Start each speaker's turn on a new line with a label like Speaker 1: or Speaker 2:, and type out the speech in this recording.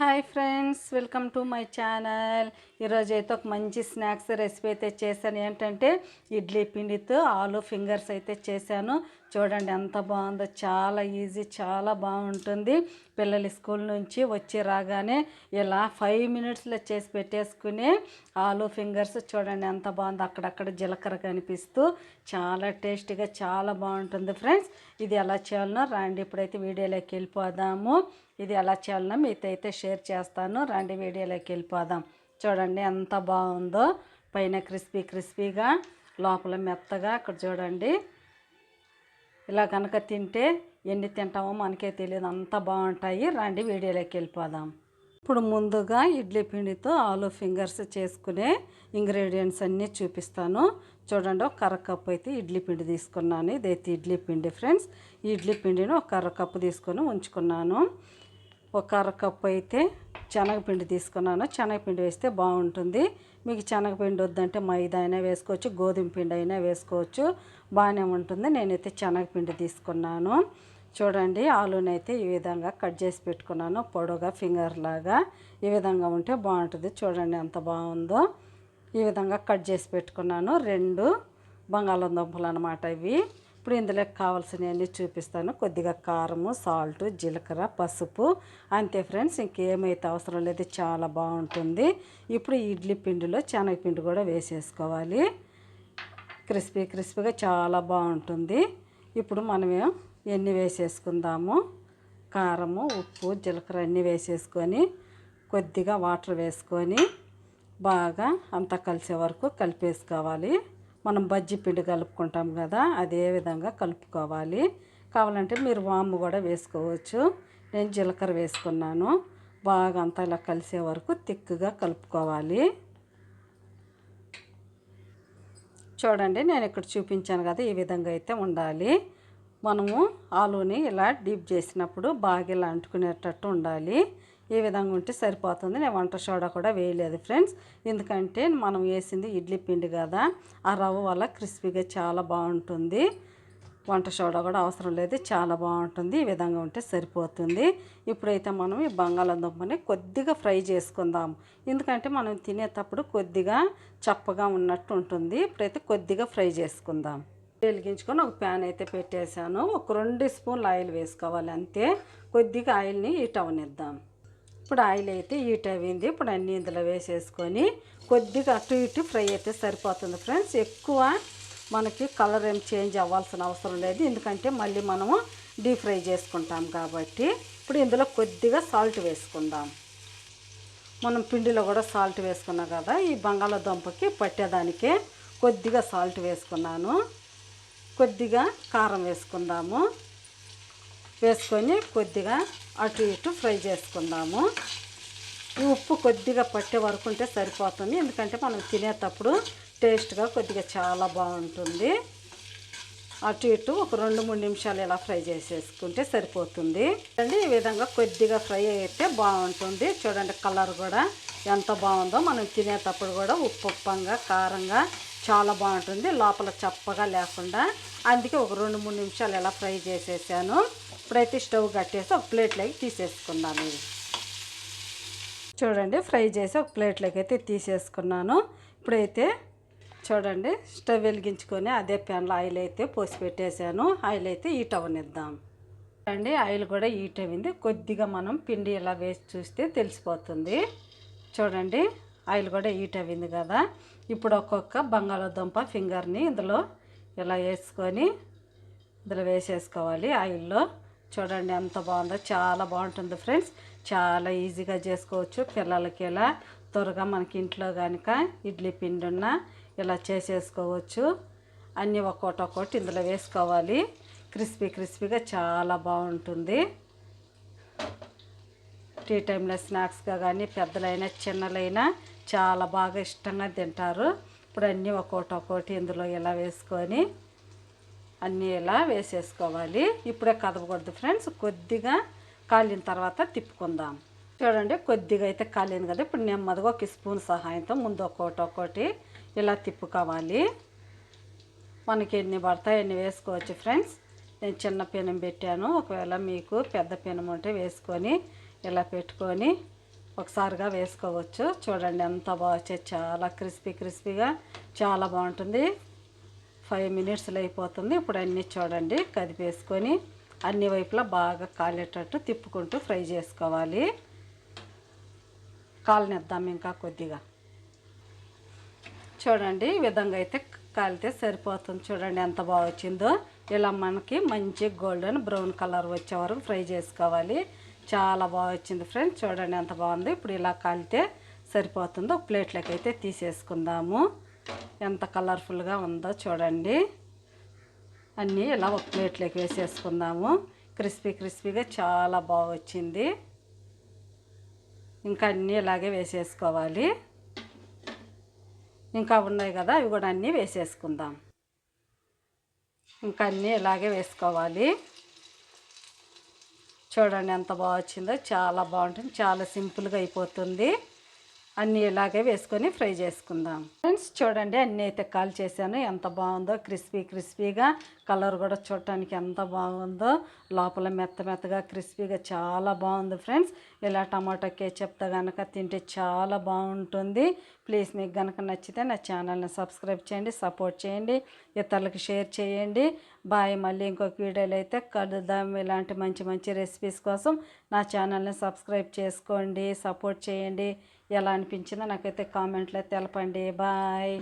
Speaker 1: Hi friends welcome to my channel. ఈరోజు అయితే ఒక మంచి స్నాక్స్ రెసిపీ అయితే చేశాను. ఏంటంటే ఇడ్లీ పిండితో ఆలు ఫింగర్స్ అయితే చేశాను. చూడండి ఎంత బాగుందో చాలా ఈజీ చాలా బాగుంటుంది. పిల్లలు స్కూల్ నుంచి వచ్చి రాగానే ఇలా ఫైవ్ మినిట్స్లో చేసి పెట్టేసుకుని ఆలు ఫింగర్స్ చూడండి ఎంత బాగుందో అక్కడక్కడ జీలకర్ర కనిపిస్తూ చాలా టేస్టీగా చాలా బాగుంటుంది ఫ్రెండ్స్. ఇది ఎలా చేయాలనో రండి ఇప్పుడైతే వీడియోలోకి వెళ్ళిపోదాము. ఇది ఎలా చేయాలనో మీతో అయితే షేర్ చేస్తాను. రండి వీడియోలోకి వెళ్ళిపోదాం. చూడండి ఎంత బాగుందో పైన క్రిస్పీ క్రిస్పీగా లోపల మెత్తగా అక్కడ చూడండి. ఇలా కనుక తింటే ఎన్ని తింటామో మనకే తెలియదు. అంత బాగుంటాయి. రండి వీడియోలోకి వెళ్ళిపోదాం. ఇప్పుడు ముందుగా ఇడ్లీ పిండితో ఆలు ఫింగర్స్ చేసుకునే ఇంగ్రీడియంట్స్ అన్నీ చూపిస్తాను. చూడండి ఒక కర్ర కప్పు అయితే ఇడ్లీ పిండి తీసుకున్నాను. ఇదైతే ఇడ్లీ పిండి ఫ్రెండ్స్. ఈ ఇడ్లీ పిండిని ఒక కర్ర కప్పు తీసుకొని ఉంచుకున్నాను. ఒక అర కప్పు అయితే శనగపిండి తీసుకున్నాను. శనగపిండి వేస్తే బాగుంటుంది. మీకు శనగపిండి వద్దంటే మైదా అయినా వేసుకోవచ్చు గోధుమ పిండి అయినా వేసుకోవచ్చు. బాగానే ఉంటుంది. నేనైతే శనగపిండి తీసుకున్నాను. చూడండి ఆలూని అయితే ఈ విధంగా కట్ చేసి పెట్టుకున్నాను. పొడవుగా ఫింగర్ లాగా. ఈ విధంగా ఉంటే బాగుంటుంది. చూడండి ఎంత బాగుందో. ఈ విధంగా కట్ చేసి పెట్టుకున్నాను. రెండు బంగాళాదుంపలు అనమాట ఇవి. ఇప్పుడు ఇందులోకి కావాల్సినవన్నీ చూపిస్తాను. కొద్దిగా కారము సాల్ట్ జీలకర్ర పసుపు. అంతే ఫ్రెండ్స్ ఇంకేమైతే అవసరం లేదు చాలా బాగుంటుంది. ఇప్పుడు ఇడ్లీ పిండిలో శనగపిండి కూడా వేసేసుకోవాలి. క్రిస్పీ క్రిస్పీగా చాలా బాగుంటుంది. ఇప్పుడు మనమే ఎన్ని వేసేసుకుందాము? కారము ఉప్పు జీలకర్ర అన్నీ వేసేసుకొని కొద్దిగా వాటర్ వేసుకొని బాగా అంతా కలిసే వరకు కలిపేసుకోవాలి. మనం బజ్జి పిండి కలుపుకుంటాం కదా అదే విధంగా కలుపుకోవాలి. కావాలంటే మీరు వాము కూడా వేసుకోవచ్చు. నేను జీలకర్ర వేసుకున్నాను. బాగా అంతా ఇలా కలిసే వరకు తిక్కుగా కలుపుకోవాలి. చూడండి నేను ఇక్కడ చూపించాను కదా ఈ విధంగా అయితే ఉండాలి. మనము ఆలూని ఇలా డీప్ చేసినప్పుడు బాగా ఇలా అంటుకునేటట్టు ఉండాలి. ఈ విధంగా ఉంటే సరిపోతుంది. నేను వంట సోడా కూడా వేయలేదు ఫ్రెండ్స్. ఎందుకంటే మనం వేసింది ఇడ్లీ పిండి కదా ఆ రవ్వ వల్ల క్రిస్పీగా చాలా బాగుంటుంది. వంట సోడా కూడా అవసరం లేదు చాలా బాగుంటుంది. ఈ విధంగా ఉంటే సరిపోతుంది. ఇప్పుడైతే మనం ఈ బంగాళాదుంపని కొద్దిగా ఫ్రై చేసుకుందాం. ఎందుకంటే మనం తినేటప్పుడు కొద్దిగా చప్పగా ఉన్నట్టు ఉంటుంది. ఇప్పుడైతే కొద్దిగా ఫ్రై చేసుకుందాం. వెలిగించుకొని ఒక ప్యాన్ అయితే పెట్టేశాను. ఒక రెండు స్పూన్లు ఆయిల్ వేసుకోవాలి అంతే. కొద్దిగా ఆయిల్ని హీట్ అవనిద్దాం ఇప్పుడు ఆయిల్ అయితే హీట్ అయింది. ఇప్పుడు అన్నీ ఇందులో వేసేసుకొని కొద్దిగా అటు ఇటు ఫ్రై అయితే సరిపోతుంది ఫ్రెండ్స్. ఎక్కువ మనకి కలర్ ఏం చేంజ్ అవ్వాల్సిన అవసరం లేదు. ఎందుకంటే మళ్ళీ మనము డీప్ ఫ్రై చేసుకుంటాం కాబట్టి. ఇప్పుడు ఇందులో కొద్దిగా సాల్ట్ వేసుకుందాం. మనం పిండిలో కూడా సాల్ట్ వేసుకున్నాం కదా. ఈ బంగాళాదుంపకి పట్టేదానికే కొద్దిగా సాల్ట్ వేసుకున్నాను. కొద్దిగా కారం వేసుకుందాము. వేసుకొని కొద్దిగా అటు ఇటు ఫ్రై చేసుకుందాము. ఈ ఉప్పు కొద్దిగా పట్టే వరకు ఉంటే సరిపోతుంది. ఎందుకంటే మనం తినేటప్పుడు టేస్ట్గా కొద్దిగా చాలా బాగుంటుంది. అటు ఇటు ఒక రెండు మూడు నిమిషాలు ఇలా ఫ్రై చేసేసుకుంటే సరిపోతుంది. అండి ఈ విధంగా కొద్దిగా ఫ్రై అయితే బాగుంటుంది. చూడండి కలర్ కూడా ఎంత బాగుందో. మనం తినేటప్పుడు కూడా ఉప్పు ఉప్పంగా కారంగా చాలా బాగుంటుంది. లోపల చప్పగా లేకుండా. అందుకే ఒక రెండు మూడు నిమిషాలు ఇలా ఫ్రై చేసేసాను. ఇప్పుడైతే స్టవ్ కట్టేసి ఒక ప్లేట్లోకి తీసేసుకున్నాను. ఇది చూడండి ఫ్రై చేసి ఒక ప్లేట్లోకి అయితే తీసేసుకున్నాను. ఇప్పుడైతే చూడండి స్టవ్ వెలిగించుకొని అదే ప్యాన్లో ఆయిల్ అయితే పోసి పెట్టేశాను. ఆయిల్ అయితే హీట్ అవనిద్దాం చూడండి ఆయిల్ కూడా హీట్ అయింది. కొద్దిగా మనం పిండి ఇలా వేసి చూస్తే తెలిసిపోతుంది. చూడండి ఆయిల్ కూడా హీట్ అయింది కదా. ఇప్పుడు ఒక్కొక్క బంగాళాదుంప ఫింగర్ని ఇందులో ఇలా వేసుకొని ఇందులో వేసేసుకోవాలి ఆయిల్లో. చూడండి ఎంత బాగుందో చాలా బాగుంటుంది ఫ్రెండ్స్. చాలా ఈజీగా చేసుకోవచ్చు పిల్లలకి ఇలా. త్వరగా మనకి ఇంట్లో కనుక ఇడ్లీ పిండి ఉన్న ఇలా చేసేసుకోవచ్చు. అన్నీ ఒక్కొక్కటి ఒక్కొక్కటి ఇందులో వేసుకోవాలి. క్రిస్పీ క్రిస్పీగా చాలా బాగుంటుంది. టీ టైంలో స్నాక్స్గా కానీ పెద్దలైనా చిన్నలైనా చాలా బాగా ఇష్టంగా తింటారు. ఇప్పుడు అన్నీ ఒక్కొక్కటి ఒక్కొక్కటి ఇందులో ఇలా వేసుకొని అన్నీ ఇలా వేసేసుకోవాలి? ఇప్పుడే కదపకూడదు ఫ్రెండ్స్. కొద్దిగా కాలిన తర్వాత తిప్పుకుందాం. చూడండి కొద్దిగా అయితే కాలింది కదా. ఇప్పుడు నెమ్మదిగా ఒక స్పూన్ సహాయంతో ముందు ఒక్కొక్కటి ఒక్కోటి ఇలా తిప్పుకోవాలి. మనకి ఎన్ని పడతాయి ఎన్ని వేసుకోవచ్చు ఫ్రెండ్స్. నేను చిన్న పెనం పెట్టాను. ఒకవేళ మీకు పెద్ద పెనం ఉంటే వేసుకొని ఇలా పెట్టుకొని ఒకసారిగా వేసుకోవచ్చు. చూడండి ఎంత బాగా చాలా క్రిస్పీ క్రిస్పీగా చాలా బాగుంటుంది. ఫైవ్ మినిట్స్లో అయిపోతుంది. ఇప్పుడు అన్నీ చూడండి కదిపేసుకొని అన్ని వైపులా బాగా కాలేటట్టు తిప్పుకుంటూ ఫ్రై చేసుకోవాలి. కాలనిద్దాం ఇంకా కొద్దిగా. చూడండి ఈ విధంగా అయితే కాలితే సరిపోతుంది. చూడండి ఎంత బాగా వచ్చిందో. ఇలా మనకి మంచి గోల్డెన్ బ్రౌన్ కలర్ వచ్చే వరకు ఫ్రై చేసుకోవాలి. చాలా బాగా వచ్చింది ఫ్రెండ్స్ చూడండి ఎంత బాగుంది. ఇప్పుడు ఇలా కాలితే సరిపోతుందో. ఒక ప్లేట్లోకి అయితే తీసేసుకుందాము. ఎంత కలర్ఫుల్గా ఉందో చూడండి. అన్నీ ఇలా ఒక ప్లేట్లోకి వేసేసుకుందాము. క్రిస్పీ క్రిస్పీగా చాలా బాగా వచ్చింది ఇంకా అన్నీ ఇలాగే వేసేసుకోవాలి. ఇంకా ఉన్నాయి కదా అవి కూడా అన్నీ వేసేసుకుందాం. ఇంకా అన్నీ ఇలాగే వేసుకోవాలి. చూడండి ఎంత బాగా వచ్చిందో చాలా బాగుంటుంది చాలా సింపుల్గా అయిపోతుంది. అన్నీ ఇలాగే వేసుకొని ఫ్రై చేసుకుందాం. ఫ్రెండ్స్ చూడండి అన్నీ అయితే కాల్ చేశాను. ఎంత బాగుందో క్రిస్పీ క్రిస్పీగా కలర్ కూడా చూడటానికి ఎంత బాగుందో. లోపల మెత్త మెత్తగా క్రిస్పీగా చాలా బాగుంది ఫ్రెండ్స్. ఇలా టమాటో కేచప్తో కనుక తింటే చాలా బాగుంటుంది. ప్లీజ్ మీకు కనుక నచ్చితే నా ఛానల్ని సబ్స్క్రైబ్ చేయండి సపోర్ట్ చేయండి ఇతరులకు షేర్ చేయండి. బాయ్. మళ్ళీ ఇంకొక వీడియోలో అయితే కలుద్దాం. ఇలాంటి మంచి మంచి రెసిపీస్ కోసం నా ఛానల్ని సబ్స్క్రైబ్ చేసుకోండి సపోర్ట్ చేయండి. ఎలా అనిపించిందో నాకైతే కామెంట్లో తెలపండి. బాయ్.